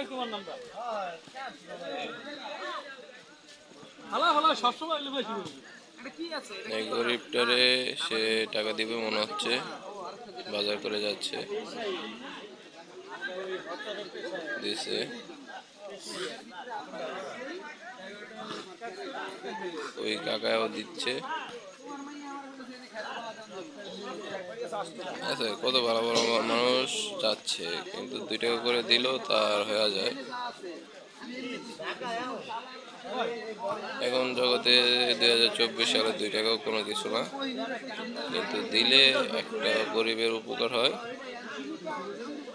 কই তোমার নামটা। হালা হালা সবসময় এলে বেশি এই গরিবটারে সে টাকা দিবে মনে হচ্ছে। বাজার করে যাচ্ছে। দিছে। ওই কাকাও দিচ্ছে। আচ্ছা কত ভালো ভালো মানুষ যাচ্ছে, কিন্তু দুই টাকা করে দিলেও তার হয়ে যায়। এখন জগতে দুই হাজার চব্বিশ সালে দুই টাকাও কোনো কিছু না, কিন্তু দিলে একটা গরিবের উপকার হয়,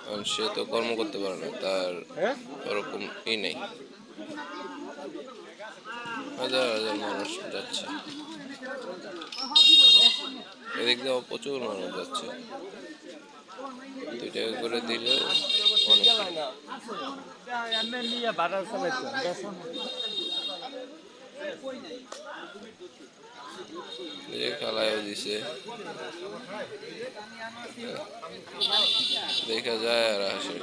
কারণ সে তো কর্ম করতে পারে না, তার ওরকম ই নেই। হাজার হাজার মানুষ যাচ্ছে। এদিক প্রচুর মানুষ যাচ্ছে। দুই করে দিলে অনেক দিছে। দেখা যায় আর আসে।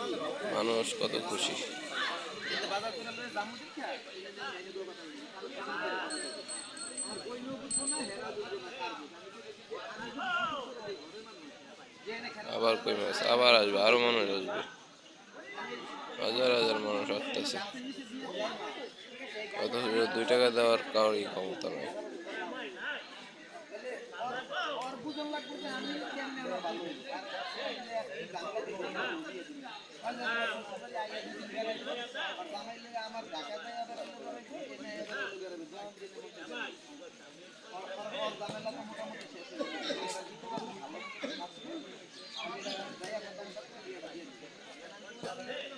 মানুষ কত খুশি। আবার কই মাছ? আবার আসবে, আরও মানুষ আসবে। হাজার হাজার মানুষ আসতেছে। অথচ দুই টাকা দেওয়ার কারোরই ক্ষমতা নেই। Another day.